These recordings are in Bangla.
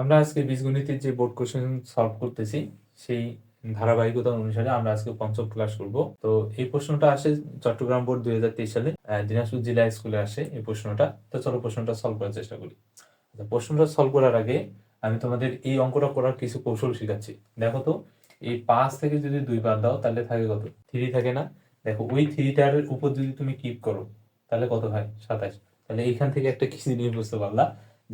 আমরা আজকে বীজগণিতের যে বোর্ড কোশ্চেন সলভ করতেছি সেই ধারাবাহিকতা অনুসারে আমরা আজকে পঞ্চম ক্লাস করব। তো এই প্রশ্নটা আসে চট্টগ্রাম বোর্ড দুই হাজার তেইশ সালে দিনাজপুর জেলা স্কুলে আসে এই প্রশ্নটা। তো চলো প্রশ্নটা সলভ করার চেষ্টা করি। আচ্ছা, প্রশ্নটা সলভ করার আগে আমি তোমাদের এই অঙ্কটা করার কিছু কৌশল শেখাচ্ছি। দেখো তো এই পাঁচ থেকে যদি দুই বাদ দাও তাহলে থাকে কত? থ্রি থাকে না? দেখো ওই থ্রিটার উপর যদি তুমি কিপ করো তাহলে কত হয়? সাতাশ। তাহলে এইখান থেকে একটা কিছু জিনিস বুঝতে পারলা।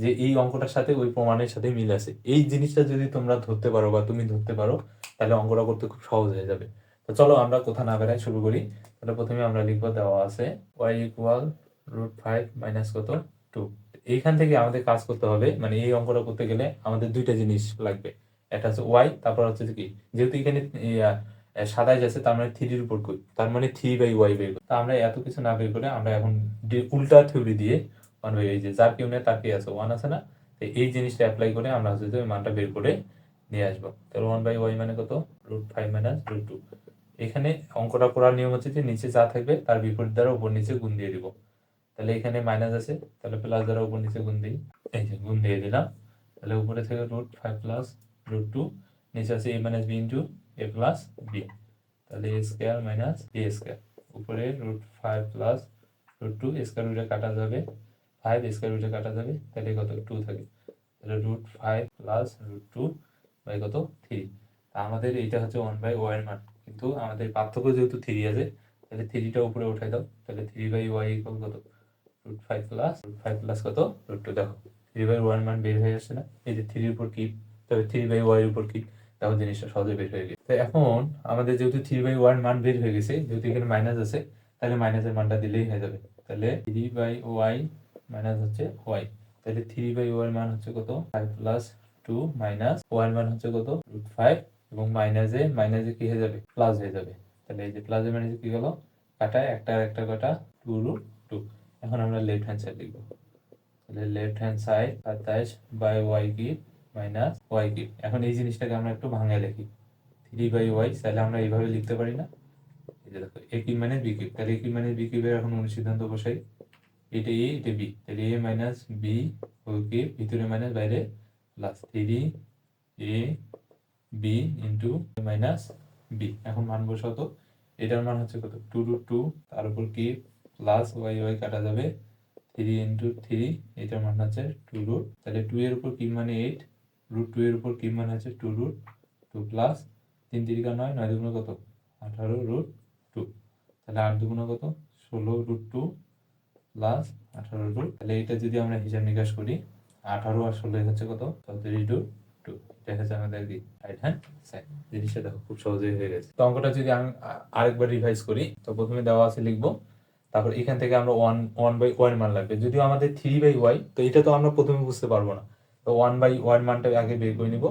যে এই অঙ্কটার সাথে ওই প্রমাণের সাথে মিল আছে। এই জিনিসটা যদি তোমরা ধরতে পারো বা তুমি ধরতে পারো, তাহলে অঙ্কটা করতে খুব সহজ হয়ে যাবে। তো চলো আমরা কোথা না বেড়াই শুরু করি। তাহলে প্রথমে আমরা লিখব দেওয়া আছে Y equal root five minus কত? টু এইখান থেকে আমাদের কাজ করতে হবে মানে এই অঙ্কটা করতে গেলে আমাদের দুইটা জিনিস লাগবে। একটা হচ্ছে ওয়াই তারপর হচ্ছে কি? যেহেতু এখানে সাতাইশ আছে, তার মানে থ্রির উপর কই? তার মানে থ্রি বাই ওয়াই বের করি। তা আমরা এত কিছু না বের করে আমরা এখন উল্টা থিওরি দিয়ে ওয়ান বাই এই যে যার কেউ নেই তার কি আছে। ওয়ান আছে না? তো এই জিনিসটা অ্যাপ্লাই করে আমরা হচ্ছে যে মানটা বের করে নিয়ে আসব। তাহলে ওয়ান বাই ওয়াই মানে কত? Root five minus root two এখানে অঙ্কটা করার নিয়ম হচ্ছে যে নিচে যা থাকবে তার বিপরীত দ্বারা উপর নিচে গুণ দিয়ে দিব। তাহলে এখানে মাইনাস আছে, তাহলে প্লাস দ্বারা উপর নিচে গুণ দিই। এই যে গুণ দিয়ে দিলাম। তাহলে উপরে থেকে root five plus root two নিচে আছে A minus B into A plus B তাহলে A square minus B square উপরে root five plus root two square রুটে কাটা যাবে। ফাইভ স্কোয়ার রুটে কাটা যাবে, তাহলে কত? টু থাকে। তাহলে root five plus root two by কত? থ্রি তা আমাদের এইটা হচ্ছে ওয়ান বাই ওয়াই মান। কিন্তু আমাদের পার্থক্য যেহেতু থ্রি আছে, তাহলে থ্রিটা উপরে উঠাই দাও। তাহলে থ্রি বাই ওয়াই ইকুয়াল কত? Root five plus root five plus কত? রুট টু দেখো থ্রি বাই ওয়ান মান বের হয়ে আসছে না। এই যে থ্রির উপর কি তবে থ্রি বাই ওয়াই এর উপর কি দেখো জিনিসটা সহজে বের হয়ে গেছে। তো এখন আমাদের যেহেতু থ্রি বাই ওয়ান মান বের হয়ে গেছে, যেহেতু এখানে মাইনাস আছে, তাহলে মাইনাসের মানটা দিলেই হয়ে যাবে। তাহলে থ্রি বাই ওয়াই মাইনাস হচ্ছে ওয়াই তাহলে থ্রি বাই ওয়াই মান হচ্ছে কত? Five plus two minus Y মান হচ্ছে কত? রুট ফাইভ এবং মাইনাসে মাইনাসে কি হয়ে যাবে? প্লাস হয়ে যাবে। তাহলে এই যে প্লাসে মাইনাসে কি গেল কাটায় একটা একটা কাটা টু রুট টু এখন আমরা লেফট হ্যান্ড সাইড লিখব তাহলে লেফট হ্যান্ড সাইড সাতাইশ বাই ওয়াই কি মাইনাস ওয়াই কি এখন এই জিনিসটাকে আমরা একটু ভাঙায় লিখি থ্রি বাই ওয়াই তাহলে আমরা এইভাবে লিখতে পারি না? এই যে দেখো এ কিউব মানে বি তাহলে এ কিউব মানে বি কিউবের এখন অনুসিদ্ধান্ত বসাই। এটা এ এটা বি তাহলে এ মাইনাস বি কিউব ভিতরে মাইনাস বাইরে plus three A B into minus B এখন মান বসাও তো। এটার মান হচ্ছে কত? টু রুট টু তার উপর কি প্লাস ওয়াই ওয়াই কাটা যাবে থ্রি ইন্টু থ্রি এটার মান হচ্ছে টু রুট তাহলে টু এর উপর কি মানে এইট রুট টু এর উপর কি মানে হচ্ছে টু রুট টু প্লাস তিন তিরিকা নয় নয় দুগুণ কত? আঠারো রুট টু তাহলে আট দুগুণ কত? ষোলো রুট টু প্লাস আঠারো রুট তাহলে এটা যদি আমরা হিসাব নিকাশ করি, আঠারো আর ষোলো হচ্ছে কত? চৌত্রিশ টু টু এটা হচ্ছে আমাদের কি? রাইট হ্যান্ড সাইড জিনিসটা দেখো খুব সহজেই হয়ে গেছে। তো অঙ্কটা যদি আমি আরেকবার রিভাইজ করি, তো প্রথমে দেওয়া আছে লিখব, তারপর এখান থেকে আমরা ওয়ান ওয়ান বাই ওয়ান মান লাগবে। যদিও আমাদের থ্রি বাই ওয়াই তো এটা তো আমরা প্রথমে বুঝতে পারব না। তো ওয়ান বাই ওয়ান মানটা আগে বের করে নিব।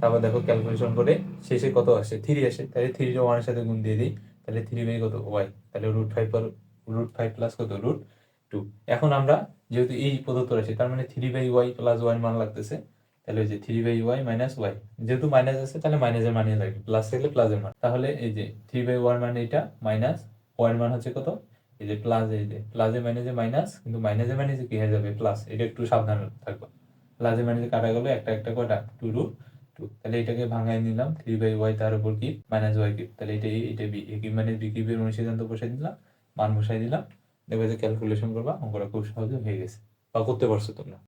তারপর দেখো ক্যালকুলেশন করে শেষে কত আসে? থ্রি আসে। তাহলে থ্রিটা ওয়ানের সাথে গুণ দিয়ে দিই। তাহলে থ্রি বাই কত? ওয়াই তাহলে root five root five plus কত? রুট টু এখন আমরা যেহেতু এই প্রদত্ত রয়েছে, তার মানে three by Y plus Y মান লাগতেছে, তাহলে যে three by Y minus Y যেহেতু মাইনাস আছে, তাহলে মাইনাসের মানে লাগবে প্লাস থাকলে প্লাসের মান। তাহলে এই যে থ্রি বাই ওয়ান মানে এটা মাইনাস ওয়ান মান হচ্ছে কত? এই যে প্লাস এই যে প্লাসে মাইনাসে মাইনাস কিন্তু মাইনাসে মাইনাসে কি হয়ে যাবে? প্লাস এটা একটু সাবধান থাকবে। প্লাসে মাইনাসে কাটা গেল, একটা একটা কটা? টু রুট টু তাহলে এটাকে ভাঙাই নিলাম থ্রি বাই ওয়াই তার উপর কি? মাইনাস ওয়াই কিউব তাহলে এটা এটা B A cube minus B কিউবের অনুসিদ্ধান্ত বসাই দিলাম, মান বসাই দিলাম। দেখবে যে ক্যালকুলেশন করবা অঙ্কটা খুব সহজে হয়ে গেছে। বা করতে পারছ তোমরা।